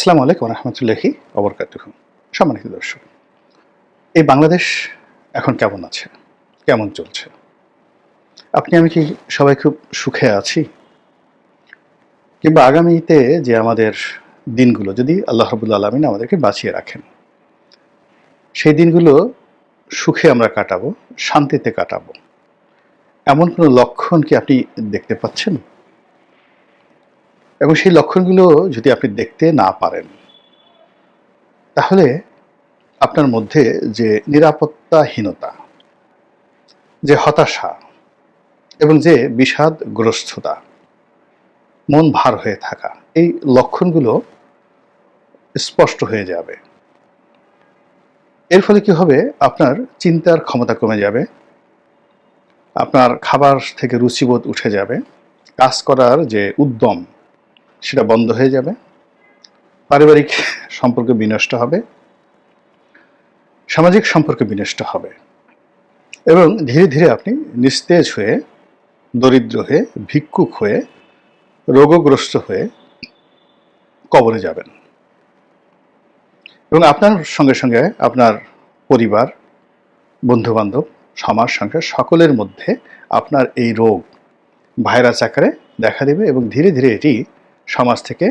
আসসালামু আলাইকুম রহমতুল্লাহি অবরকাত সম্মানিত দর্শক, এই বাংলাদেশ এখন কেমন আছে? কেমন চলছে? আপনি, আমি কি সবাই খুব সুখে আছি? কিংবা আগামীতে যে আমাদের দিনগুলো, যদি আল্লাহ রবুল্লা আলমিন আমাদেরকে বাঁচিয়ে রাখেন, সেই দিনগুলো সুখে আমরা কাটাবো, শান্তিতে কাটাবো। এমন কোনো লক্ষণ কি আপনি দেখতে পাচ্ছেন? এবং সেই লক্ষণগুলো যদি আপনি দেখতে না পারেন, তাহলে আপনার মধ্যে যে নিরাপত্তাহীনতা, যে হতাশা এবং যে বিষাদগ্রস্ততা মন ভার হয়ে থাকা, এই লক্ষণগুলো স্পষ্ট হয়ে যাবে। এর ফলে কি হবে? আপনার চিন্তার ক্ষমতা কমে যাবে, আপনার খাবার থেকে রুচিবোধ উঠে যাবে, কাজ করার যে উদ্যম সেটা বন্ধ হয়ে যাবে। পারিবারিক সম্পর্ক বিনষ্ট হবে। সামাজিক সম্পর্ক বিনষ্ট হবে। এবং ধীরে ধীরে আপনি নিস্তেজ হয়ে, দরিদ্র হয়ে, ভিক্ষুক হয়ে, রোগগ্রস্ত হয়ে কবরে যাবেন। এবং আপনার সঙ্গে সঙ্গে আপনার পরিবার, বন্ধুবান্ধব, সমাজ সংসার সকলের মধ্যে আপনার এই রোগ ভাইরাস আকারে দেখা দেবে এবং ধীরে ধীরে এটি সমাজ থেকে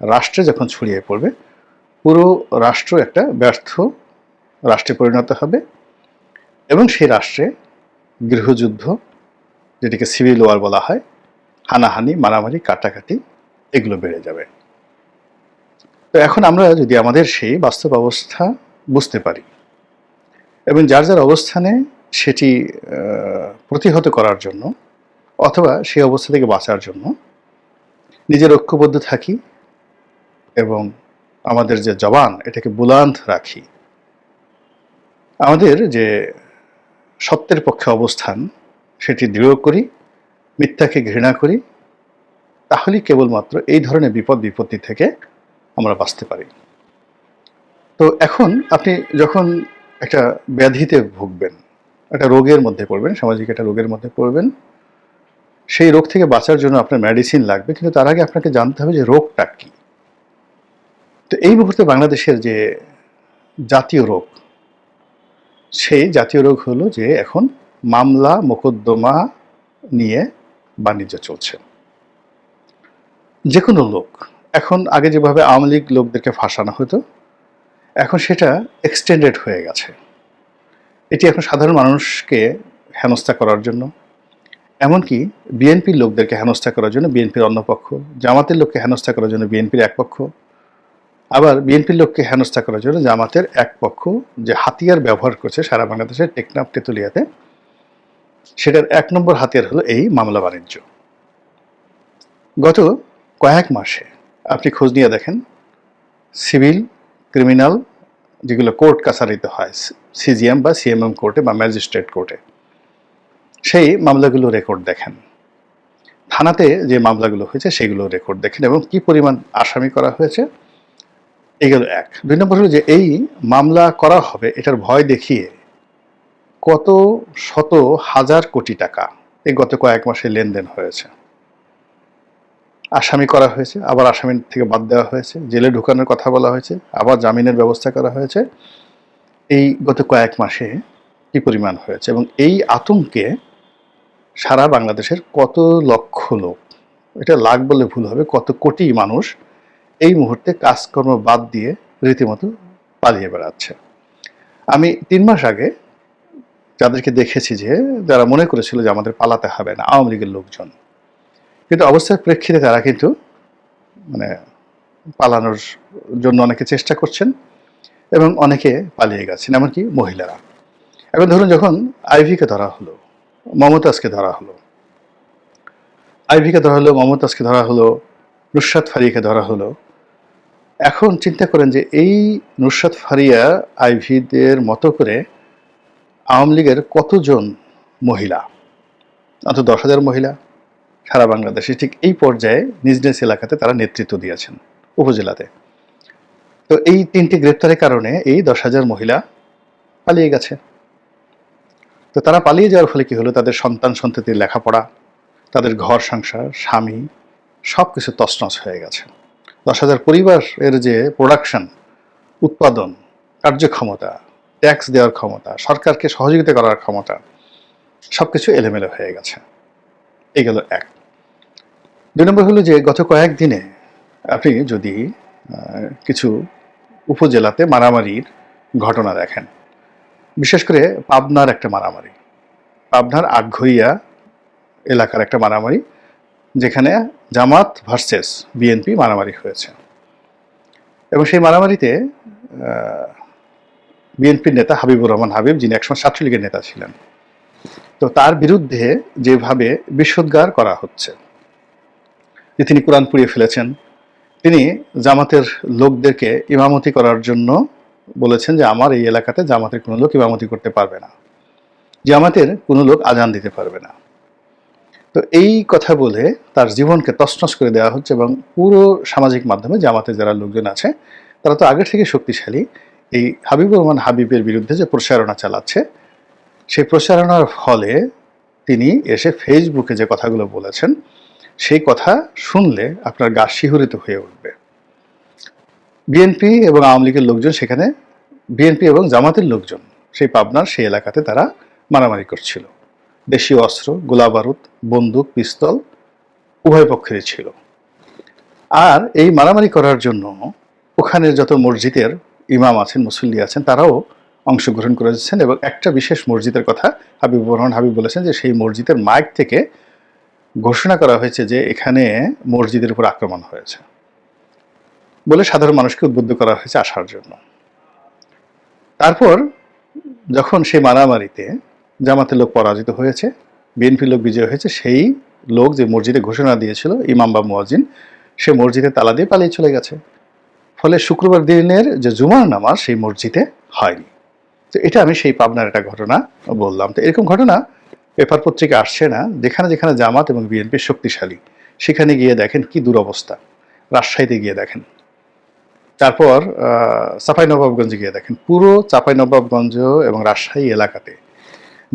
রাষ্ট্রে যখন ছড়িয়ে পড়বে, পুরো রাষ্ট্র একটা ব্যর্থ রাষ্ট্রে পরিণত হবে এবং সেই রাষ্ট্রে গৃহযুদ্ধ, যেটিকে সিভিল ওয়ার বলা হয়, হানাহানি, মারামারি, কাটাকাটি, এগুলো বেড়ে যাবে। তো এখন আমরা যদি আমাদের সেই বাস্তব অবস্থা বুঝতে পারি এবং যার যার অবস্থানে সেটি প্রতিহত করার জন্য অথবা সেই অবস্থা থেকে বাঁচার জন্য নিজের ঐক্যবদ্ধ থাকি এবং আমাদের যে জবান, এটাকে বুলান্ত রাখি। আমাদের যে সত্যের পক্ষে অবস্থান, সেটি দৃঢ় করি, মিথ্যাকে ঘৃণা করি, তাহলেই কেবলমাত্র এই ধরনের বিপদ বিপত্তি থেকে আমরা বাঁচতে পারি। তো এখন আপনি যখন একটা ব্যাধিতে ভুগবেন, একটা রোগের মধ্যে পড়বেন, সামাজিক একটা রোগের মধ্যে পড়বেন সেই রোগ থেকে বাঁচার জন্য আপনার মেডিসিন লাগবে, কিন্তু তার আগে আপনাকে জানতে হবে যে রোগটা কি। তো এই মুহূর্তে বাংলাদেশের যে জাতীয় রোগ, সেই জাতীয় রোগ হলো যে এখন মামলা, মোকদ্দমা নিয়ে বাণিজ্য চলছে। যে কোনো লোক, এখন আগে যেভাবে আওয়ামী লীগ লোকদেরকে ফাঁসানো হতো, এখন সেটা এক্সটেন্ডেড হয়ে গেছে। এটি এখন সাধারণ মানুষকে হেনস্থা করার জন্য এমনকি বিএনপির লোকদেরকে হেনস্থা করার জন্য বিএনপির অন্য পক্ষ, জামাতের লোককে হেনস্থা করার জন্য বিএনপির এক পক্ষ, আবার বিএনপির লোককে হেনস্থা করার জন্য জামাতের এক পক্ষ যে হাতিয়ার ব্যবহার করছে সারা বাংলাদেশের টেকনাফ তেতুলিয়াতে, সেটার এক নম্বর হাতিয়ার হলো এই মামলা বাণিজ্য। গত কয়েক মাসে আপনি খোঁজ নিয়ে দেখেন, সিভিল, ক্রিমিনাল যেগুলো কোর্ট কাছারিতে হয় সিজিএম বা সিএমএম কোর্টে বা ম্যাজিস্ট্রেট কোর্টে সেই মামলাগুলো রেকর্ড দেখেন। থানাতে যে মামলাগুলো হয়েছে সেগুলো রেকর্ড দেখেন এবং কি পরিমাণ আসামি করা হয়েছে এগুলো এক। দুই নম্বর হলো যে এই মামলা করা হবে, এটার ভয় দেখিয়ে কত শত হাজার কোটি টাকা এই গত কয়েক মাসে লেনদেন হয়েছে। আসামি করা হয়েছে, আবার আসামির থেকে বাদ দেওয়া হয়েছে, জেলে ঢুকানোর কথা বলা হয়েছে, আবার জামিনের ব্যবস্থা করা হয়েছে। এই গত কয়েক মাসে কি পরিমাণ হয়েছে এবং এই আতঙ্কে সারা বাংলাদেশের কত লক্ষ লোক, এটা লাখ বলে ভুল হবে, কত কোটি মানুষ এই মুহূর্তে কাজকর্ম বাদ দিয়ে রীতিমতো পালিয়ে বেড়াচ্ছে। আমি তিন মাস আগে যাদেরকে দেখেছি যে, যারা মনে করেছিল যে আমাদের পালাতে হবে না, আওয়ামী লীগের লোকজন, কিন্তু অবস্থার প্রেক্ষিতে তারা কিন্তু মানে পালানোর জন্য অনেকে চেষ্টা করছেন এবং অনেকে পালিয়ে গেছেন, এমনকি মহিলারা। এখন ধরুন যখন আইভিকে ধরা হলো মমতাজকে ধরা হলো। আইভিকে ধরা হলো, মমতাজকে ধরা হলো, নুসরাত ফারিয়াকে ধরা হলো। এখন চিন্তা করেন যে এই নুসরাত ফারিয়া আইভিদের মতো করে আওয়ামী লীগের কতজন মহিলা? অন্তত দশ হাজার মহিলা। সারা বাংলাদেশে ঠিক এই পর্যায়ে নিজ নিজ এলাকাতে তারা নেতৃত্ব দিয়েছেন, উপজেলাতে। তো এই তিনটি গ্রেপ্তারের কারণে এই দশ হাজার মহিলা পালিয়ে গেছে। তো তারা পালিয়ে যাওয়ার ফলে কি হলো? তাদের সন্তান সন্ততির লেখাপড়া, তাদের ঘর সংসার, স্বামী সব কিছু তছনছ হয়ে গেছে। দশ হাজার পরিবারের যে প্রোডাকশন উৎপাদন, কার্যক্ষমতা ট্যাক্স দেওয়ার ক্ষমতা, সরকারকে সহযোগিতা করার ক্ষমতা সব কিছু এলোমেলো হয়ে গেছে। এই গেল এক। দুই নম্বর হলো যে গত কয়েকদিনে আপনি যদি কিছু উপজেলাতে মারামারির ঘটনা দেখেন বিশেষ করে পাবনার একটা মারামারি। পাবনার আটঘরিয়া এলাকার একটা মারামারি, যেখানে জামাত ভার্সেস বিএনপি মারামারি হয়েছে। এবং সেই মারামারিতে বিএনপির নেতা হাবিবুর রহমান হাবিব, যিনি একসময় ছাত্রলীগের নেতা ছিলেন, তো তার বিরুদ্ধে যেভাবে বিষোদ্গার করা হচ্ছে, যে তিনি কোরআন পুড়িয়ে ফেলেছেন, তিনি জামাতের লোকদেরকে ইমামতি করার জন্য বলেছেন যে আমার এই এলাকাতে জামাতের কোনো লোক ইমামতি করতে পারবে না। জামাতের কোনো লোক আজান দিতে পারবে না। তো এই কথা বলে তার জীবনকে তছনছ করে দেওয়া হচ্ছে এবং পুরো সামাজিক মাধ্যমে জামাতে যারা লোকজন আছে, তারা তো আগের থেকে শক্তিশালী। এই হাবিবুর রহমান হাবিবের বিরুদ্ধে যে প্রচারণা চালাচ্ছে, সেই প্রচারণার ফলে তিনি এসে ফেসবুকে যে কথাগুলো বলেছেন, সেই কথা শুনলে আপনার গা শিহরিত হয়ে উঠবে। বিএনপি এবং আওয়ামী লীগের লোকজন সেখানে, বিএনপি এবং জামাতের লোকজন সেই পাবনার সেই এলাকাতে তারা মারামারি করছিল। দেশীয় অস্ত্র গোলাবারুদ বন্দুক, পিস্তল উভয় পক্ষেরই ছিল। আর এই মারামারি করার জন্য ওখানে যত মসজিদের ইমাম আছেন, মুসল্লি আছেন, তারাও অংশগ্রহণ করেছেন এবং একটা বিশেষ মসজিদের কথা হাবিবুর রহমান হাবিব বলেছেন যে সেই মসজিদের মাইক থেকে ঘোষণা করা হয়েছে যে এখানে মসজিদের উপর আক্রমণ হয়েছে। বলে সাধারণ মানুষকে উদ্বুদ্ধ করা হয়েছে আসার জন্য। তারপর যখন সেই মারামারিতে জামাতের লোক পরাজিত হয়েছে বিএনপি লোক বিজয় হয়েছে, সেই লোক যে মসজিদে ঘোষণা দিয়েছিল, ইমাম বা মুয়াজিন সে মসজিদে তালা দিয়ে পালিয়ে চলে গেছে। ফলে শুক্রবার দিনের যে জুমার নামাজ সেই মসজিদে হয়নি। তো এটা আমি সেই পাবনার একটা ঘটনা বললাম। তো এরকম ঘটনা পেপার পত্রিকা আসছে না। যেখানে যেখানে জামাত এবং বিএনপি শক্তিশালী, সেখানে গিয়ে দেখেন কি দুরবস্থা। রাজশাহীতে গিয়ে দেখেন। তারপর চাপাই নবাবগঞ্জে গিয়ে দেখেন, পুরো চাপাই নবাবগঞ্জ এবং রাজশাহী এলাকাতে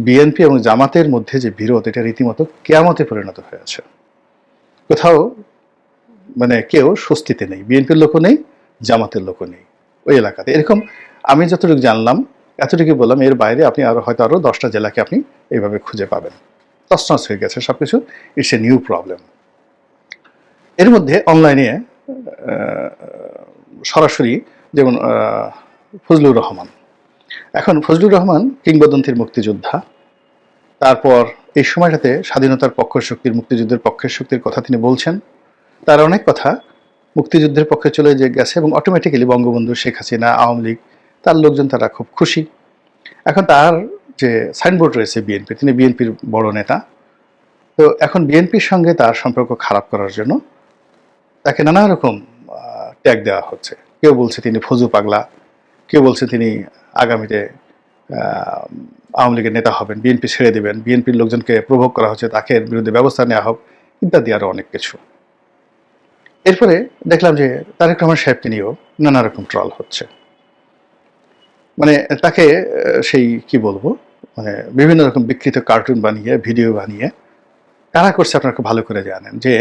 বিএনপি এবং জামাতের মধ্যে যে বিরোধ, এটা রীতিমতো কেয়ামতে পরিণত হয়েছে। কোথাও মানে কেউ স্বস্তিতে নেই, বিএনপির লোকও নেই, জামাতের লোকও নেই ওই এলাকাতে। এরকম আমি যতটুকু জানলাম, এতটুকু বললাম, এর বাইরে আপনি আরও, হয়তো আরও দশটা জেলাকে আপনি এইভাবে খুঁজে পাবেন। তছনছ হয়ে গেছে সবকিছু ইটস এ নিউ প্রবলেম এর মধ্যে অনলাইনে সরাসরি যেমন ফজলুর রহমান। এখন ফজলুর রহমান কিংবদন্তির মুক্তিযোদ্ধা। তারপর এই সময়টাতে স্বাধীনতার পক্ষ শক্তির মুক্তিযুদ্ধের পক্ষের শক্তির কথা তিনি বলছেন। তার অনেক কথা মুক্তিযুদ্ধের পক্ষে চলে যে গেছে এবং অটোমেটিক্যালি বঙ্গবন্ধু শেখ হাসিনা, আওয়ামী লীগ, তার লোকজন তারা খুব খুশি। এখন তার যে সাইনবোর্ড রয়েছে বিএনপি, তিনি বিএনপির বড় নেতা। তো এখন বিএনপির সঙ্গে তার সম্পর্ক খারাপ করার জন্য তাকে নানা রকম ট্যাগ দেওয়া হচ্ছে। কেউ বলছে তিনি ফজু পাগলা, কেউ বলছে তিনি আগামীতে আওয়ামী লীগের নেতা হবেন, বিএনপি ছেড়ে দেবেন, বিএনপির লোকজনকে প্রভোগ করা হচ্ছে, তাকে বিরুদ্ধে ব্যবস্থা নেওয়া হোক, ইত্যাদি আরও অনেক কিছু। এরপরে দেখলাম যে তারেক রহমান সাহেবকে নিয়েও নানা রকম ট্রল হচ্ছে। মানে তাকে সেই কি বলব মানে বিভিন্ন রকম বিকৃত কার্টুন বানিয়ে, ভিডিও বানিয়ে কারা করছে আপনারা ভালো করে জানেন যে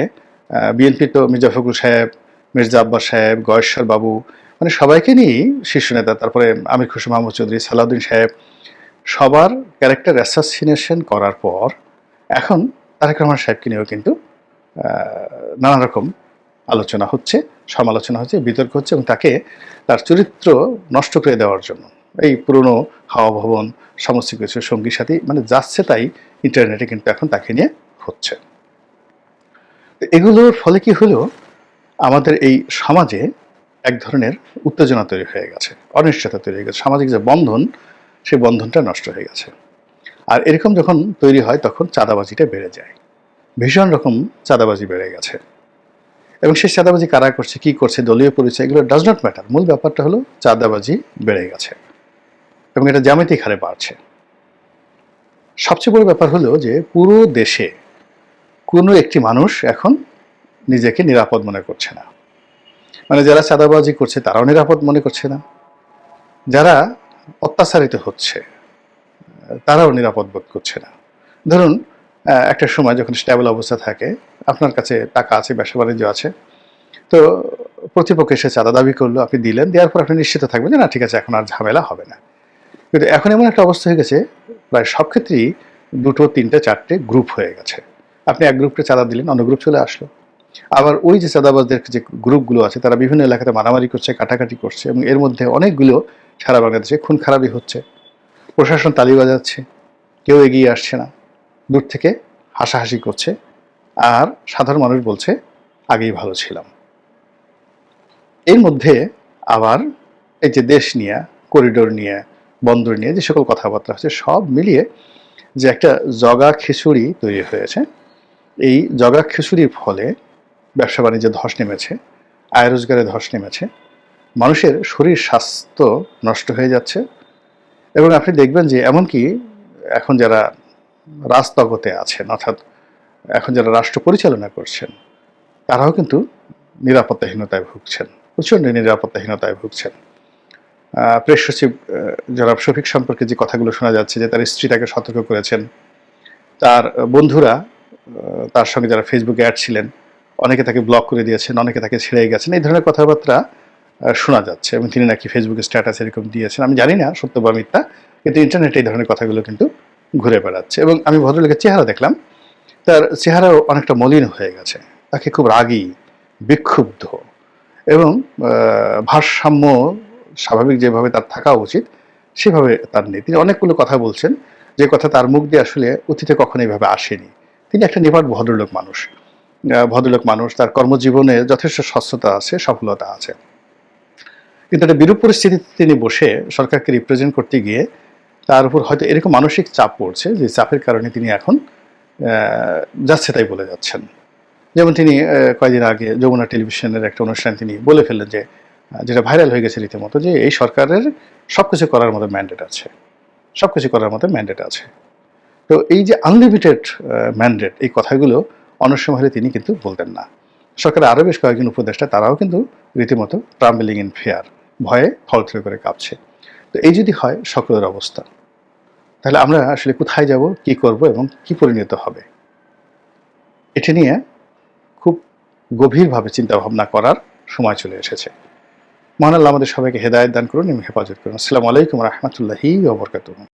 বিএনপি তো মির্জা ফখরুল সাহেব মির্জা আব্বাস সাহেব, গয়েশ্বর বাবু মানে সবাইকে নিয়েই শীর্ষ নেতা, তারপরে আমির খুশি মাহমুদ চৌধুরী, সালাউদ্দিন সাহেব, সবার ক্যারেক্টার অ্যাসাসিনেশন করার পর এখন তারেক রহমান সাহেবকে নিয়েও কিন্তু নানা রকম আলোচনা হচ্ছে, সমালোচনা হচ্ছে, বিতর্ক হচ্ছে এবং তাকে তার চরিত্র নষ্ট করে দেওয়ার জন্য। এই পুরনো হাওয়া ভবন, সমস্ত কিছু, সঙ্গী সাথী মানে যাচ্ছে তাই ইন্টারনেটে কিন্তু এখন তাকে নিয়ে হচ্ছে। এগুলোর ফলে কি হলো? আমাদের এই সমাজে এক ধরনের উত্তেজনা তৈরি হয়ে গেছে, অনিশ্চয়তা তৈরি হয়ে গেছে। সামাজিক যে বন্ধন, সেই বন্ধনটা নষ্ট হয়ে গেছে। আর এরকম যখন তৈরি হয়, তখন চাঁদাবাজিটা বেড়ে যায়। ভীষণ রকম চাঁদাবাজি বেড়ে গেছে। এবং সেই চাঁদাবাজি কারা করছে, কি করছে, দলীয় পরিচয়, এগুলো ডাজ নট ম্যাটার মূল ব্যাপারটা হলো চাঁদাবাজি বেড়ে গেছে। এবং এটা জ্যামিতিক হারে বাড়ছে। সবচেয়ে বড় ব্যাপার হলো যে পুরো দেশে কোনো একটি মানুষ এখন নিজেকে নিরাপদ মনে করছে না। মানে যারা চাঁদাবাজি করছে, তারাও নিরাপদ মনে করছে না। যারা অত্যাচারিত হচ্ছে, তারাও নিরাপদ বোধ করছে না। ধরুন একটা সময় যখন স্ট্যাবল অবস্থা থাকে, আপনার কাছে টাকা আছে, ব্যবসা বাণিজ্য আছে, তো প্রতিপক্ষ এসে চাঁদা দাবি করল, আপনি দিলেন, দেওয়ার পর আপনি নিশ্চিত থাকবেন যে, না, ঠিক আছে, এখন আর ঝামেলা হবে না। কিন্তু এখন এমন একটা অবস্থা হয়ে গেছে, প্রায় সব ক্ষেত্রেই দুটো, তিনটে, চারটে গ্রুপ হয়ে গেছে। আপনি এক গ্রুপকে চাঁদা দিলেন, অন্য গ্রুপ চলে আসলো। আবার ওই যে চাঁদাবাজদের যে গ্রুপগুলো আছে, তারা বিভিন্ন এলাকাতে মারামারি করছে, কাটাকাটি করছে এবং এর মধ্যে অনেকগুলো সারা বাংলাদেশে খুন খারাপই হচ্ছে। প্রশাসন তালি বাজাচ্ছে, কেউ এগিয়ে আসছে না। দূর থেকে হাসাহাসি করছে আর সাধারণ মানুষ বলছে, আগেই ভালো ছিলাম। এর মধ্যে আবার এই যে দেশ নিয়ে, করিডোর নিয়ে, বন্দর নিয়ে যে সকল কথাবার্তা হচ্ছে, সব মিলিয়ে যে একটা জগা খিচুড়ি তৈরি হয়েছে। এই জগা খিচুড়ির ফলে ব্যবসা বাণিজ্যে ধস নেমেছে, আয় রোজগারে ধস নেমেছে, মানুষের শরীর স্বাস্থ্য নষ্ট হয়ে যাচ্ছে। এবং আপনি দেখবেন যে এমনকি এখন যারা রাজতগতে আছেন, অর্থাৎ এখন যারা রাষ্ট্র পরিচালনা করছেন, তারাও কিন্তু নিরাপত্তাহীনতায় ভুগছেন, প্রচণ্ড নিরাপত্তাহীনতায় ভুগছেন। প্রেস সচিব জনাব শফিক সম্পর্কে যে কথাগুলো শোনা যাচ্ছে, যে তার স্ত্রী তাকে সতর্ক করেছেন, তার বন্ধুরা তার সঙ্গে যারা ফেসবুকে অ্যাড ছিলেন অনেকে তাকে ব্লক করে দিয়েছেন, অনেকে তাকে ছেড়ে গেছেন। এই ধরনের কথাবার্তা শোনা যাচ্ছে এবং তিনি নাকি ফেসবুকে স্ট্যাটাস এরকম দিয়েছেন। আমি জানি না, সত্য বা মিথ্যা, কিন্তু ইন্টারনেটে এই ধরনের কথাগুলো কিন্তু ঘুরে বেড়াচ্ছে এবং আমি ভদ্রলোকের চেহারা দেখলাম, তার চেহারাও অনেকটা মলিন হয়ে গেছে। তাকে খুব রাগী, বিক্ষুব্ধ এবং ভারসাম্য স্বাভাবিক যেভাবে তার থাকা উচিত, সেভাবে তার নেই। তিনি অনেকগুলো কথা বলছেন, যে কথা তার মুখ দিয়ে আসলে অতীতে কখনো এইভাবে আসেনি। তিনি একটা নিপাট ভদ্রলোক মানুষ। ভদ্রলোক মানুষ, তার কর্মজীবনে যথেষ্ট স্বচ্ছতা আছে, সফলতা আছে। কিন্তু একটা বিরূপ পরিস্থিতিতে তিনি বসে সরকারকে রিপ্রেজেন্ট করতে গিয়ে তার উপর হয়তো এরকম মানসিক চাপ পড়ছে যে চাপের কারণে তিনি এখন যাচ্ছে তাই বলে যাচ্ছেন। যেমন তিনি কয়েকদিন আগে যমুনা টেলিভিশনের একটা অনুষ্ঠান তিনি বলে ফেললেন যে যেটা ভাইরাল হয়ে গেছে রীতিমতো যে এই সরকারের সব কিছু করার মতো ম্যান্ডেট আছে। সব কিছু করার মতো ম্যান্ডেট আছে। তো এই যে আনলিমিটেড ম্যান্ডেট এই কথাগুলো অনেক সময় হলে তিনি কিন্তু বলতেন না। সরকারের আরও বেশ কয়েকজন উপদেষ্টা, তারাও কিন্তু রীতিমতো ট্রাম্বেলিং ইন ফেয়ার ভয়ে থলথলে করে কাঁপছে। তো এই যদি হয়, সকলের অবস্থা। তাহলে আমরা আসলে কোথায় যাব, কি করব এবং কি পরিণত হবে? এটা নিয়ে খুব গভীরভাবে চিন্তা ভাবনা করার সময় চলে এসেছে। মহান আল্লাহ আমাদের সবাইকে হেদায়ত দান করুন এবং হেফাজত করুন। আসসালামু আলাইকুম রহমতুল্লাহি ওবরকাতুহ